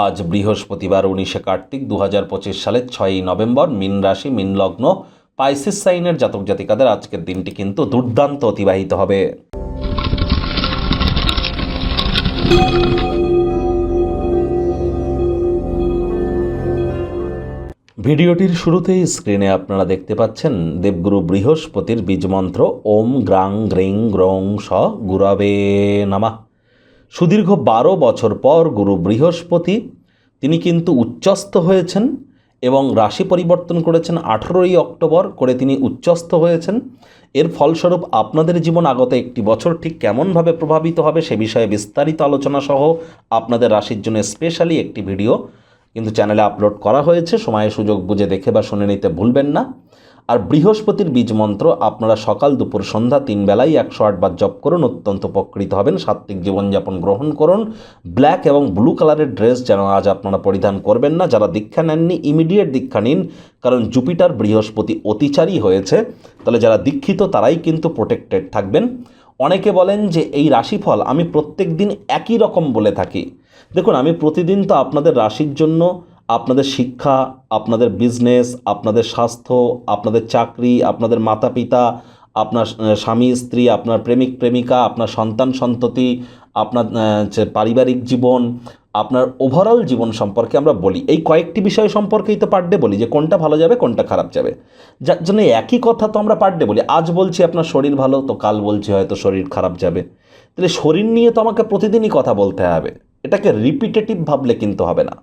আজ বৃহস্পতিবার উনিশে কার্তিক দু হাজার পঁচিশ সালের ছয়ই নভেম্বর মিন রাশি, মিন লগ্ন, পাইসিস সাইনের জাতক জাতিকাদের আজকের দিনটি কিন্তু দুর্দান্ত অতিবাহিত হবে। ভিডিওটির শুরুতেই স্ক্রিনে আপনারা দেখতে পাচ্ছেন দেবগুরু বৃহস্পতির বীজমন্ত্র, ওম গ্রাং গ্রিং গ্রং স গুরবে নামা। সুদীর্ঘ বারো বছর পর গুরু বৃহস্পতি, তিনি কিন্তু উচ্চস্থ হয়েছেন এবং রাশি পরিবর্তন করেছেন আঠেরোই অক্টোবর করে তিনি উচ্চস্থ হয়েছেন। এর ফলস্বরূপ আপনাদের জীবন আগত একটি বছর ঠিক কেমনভাবে প্রভাবিত হবে সে বিষয়ে বিস্তারিত আলোচনা সহ আপনাদের রাশির জন্য স্পেশালি একটি ভিডিও কিন্তু চ্যানেলে আপলোড করা হয়েছে সময় সুযোগ বুঝে দেখে বা শুনে নিতে ভুলবেন না। আর বৃহস্পতির বীজ মন্ত্র আপনারা সকাল দুপুর সন্ধ্যা তিন বেলায় একশো আটবার জপ করুন, অত্যন্ত উপকৃত হবেন, সাত্ত্বিক জীবনযাপন গ্রহণ করুন। ব্ল্যাক এবং ব্লু কালারের ড্রেস যেন আজ আপনারা পরিধান করবেন না, যারা দীক্ষা নেননি, ইমিডিয়েট দীক্ষা নিন, কারণ জুপিটার বৃহস্পতি অতিচারী হয়েছে। তাহলে যারা দীক্ষিত, তারাই কিন্তু প্রোটেক্টেড থাকবেন। অনেকে বলেন যে এই রাশিফল আমি প্রত্যেক দিন একই রকম বলে থাকি। দেখুন, আমি প্রতিদিন তো আপনাদের রাশির জন্য আপনাদের শিক্ষা, আপনাদের বিজনেস আপনাদের স্বাস্থ্য, আপনাদের চাকরি, আপনাদের মাতা পিতা আপনার স্বামী, স্ত্রী, আপনার প্রেমিক, প্রেমিকা, আপনার সন্তান, সন্ততি, আপনার পারিবারিক জীবন, আপনার ওভারঅল জীবন সম্পর্কে আমরা বলি। এই কয়েকটি বিষয় সম্পর্কেই তো পার ডে বলি, যে কোনটা ভালো যাবে, কোনটা খারাপ যাবে। যার জন্য একই কথা তো আমরা পার ডে বলি। আজ বলছি আপনার শরীর ভালো, তো কাল বলছি হয়তো শরীর খারাপ যাবে। তাহলে শরীর নিয়ে তো আমাকে প্রতিদিনই কথা বলতে হবে। এটাকে রিপিটেটিভ ভাবলে কিন্তু হবে না।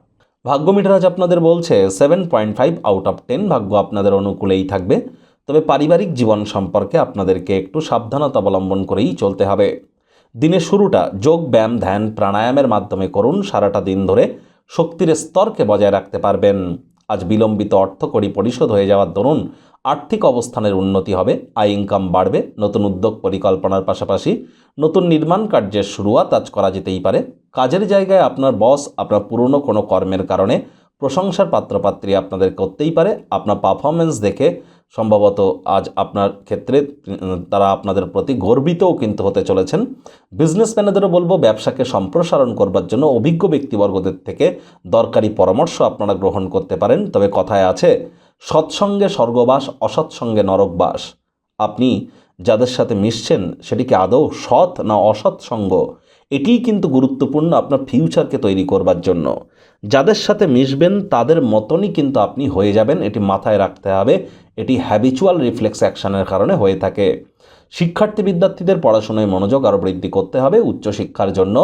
ভাগ্য মিটার আজ আপনাদের বলছে seven point five out of ten ভাগ্য আপনাদের অনুকূলেই থাকবে। তবে পারিবারিক জীবন সম্পর্কে আপনাদেরকে একটু সাবধানতা অবলম্বন করেই চলতে হবে। দিনের শুরুটা যোগ, ব্যায়াম, ধ্যান, প্রাণায়ামের মাধ্যমে করুন, সারাটা দিন ধরে শক্তির স্তরকে বজায় রাখতে পারবেন। আজ বিলম্বিত অর্থকরী পরিশোধ হয়ে যাওয়ার দরুন আর্থিক অবস্থানের উন্নতি হবে, আয় ইনকাম বাড়বে, নতুন উদ্যোগ পরিকল্পনার পাশাপাশি নতুন নির্মাণ কার্যের শুরুয়াত আজ করা যেতেই পারে। কাজের জায়গায় আপনার বস আপনার পুরনো কোনো কর্মের কারণে প্রশংসার পাত্রপাত্রী আপনাদের করতেই পারে। আপনার পারফরমেন্স দেখে সম্ভবত আজ আপনার ক্ষেত্রে তারা আপনাদের প্রতি গর্বিতও কিন্তু হতে চলেছেন। বিজনেসম্যানেদেরও বলব, ব্যবসাকে সম্প্রসারণ করবার জন্য অভিজ্ঞ ব্যক্তিবর্গদের থেকে দরকারি পরামর্শ আপনারা গ্রহণ করতে পারেন। তবে কথায় আছে সৎসঙ্গে স্বর্গবাস, অসৎসঙ্গে নরকবাস। আপনি যাদের সাথে মিশছেন, সেটি কি আদৌ সৎ না অসৎ সঙ্গ এটিই কিন্তু গুরুত্বপূর্ণ আপনার ফিউচারকে তৈরি করবার জন্য। যাদের সাথে মিশবেন, তাদের মতনই কিন্তু আপনি হয়ে যাবেন। এটি মাথায় রাখতে হবে। এটি হ্যাবিচুয়াল রিফ্লেক্স অ্যাকশানের কারণে হয়ে থাকে। শিক্ষার্থী বিদ্যার্থীদের পড়াশোনায় মনোযোগ আরও বৃদ্ধি করতে হবে উচ্চশিক্ষার জন্য।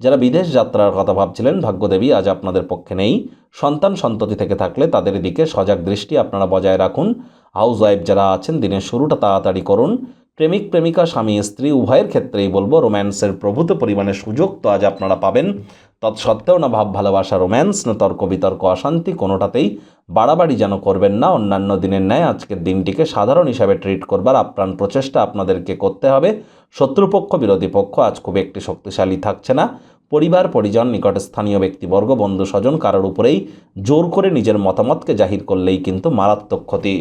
যারা বিদেশ যাত্রার কথা ভাবছিলেন, ভাগ্যদেবী, আজ আপনাদের পক্ষে নেই। সন্তান সন্ততি থেকে থাকলে তাদের দিকে সজাগ দৃষ্টি আপনারা বজায় রাখুন। হাউস ওয়াইফ যারা আছেন, দিনের শুরুটা তাড়াতাড়ি করুন। প্রেমিক, প্রেমিকা, স্বামী, স্ত্রী, উভয়ের ক্ষেত্রেই বলব রোম্যান্সের প্রভূত পরিমাণে সুযোগ তো আজ আপনারা পাবেন। তৎসত্ত্বেও না ভাব, ভালোবাসা, রোম্যান্স, না তর্ক, বিতর্ক, অশান্তি কোনোটাতেই বাড়াবাড়ি যেন করবেন না। অন্যান্য দিনের ন্যায় আজকের দিনটিকে সাধারণ হিসাবে ট্রিট করবার আপ্রাণ প্রচেষ্টা আপনাদেরকে করতে হবে। শত্রুপক্ষ, বিরোধী পক্ষ আজ খুব একটি শক্তিশালী থাকছে না। পরিবার, পরিজন, নিকট স্থানীয় ব্যক্তিবর্গ বন্ধু স্বজন কারোর উপরেই জোর করে নিজের মতামতকে জাহির করলেই কিন্তু মারাত্মক ক্ষতি।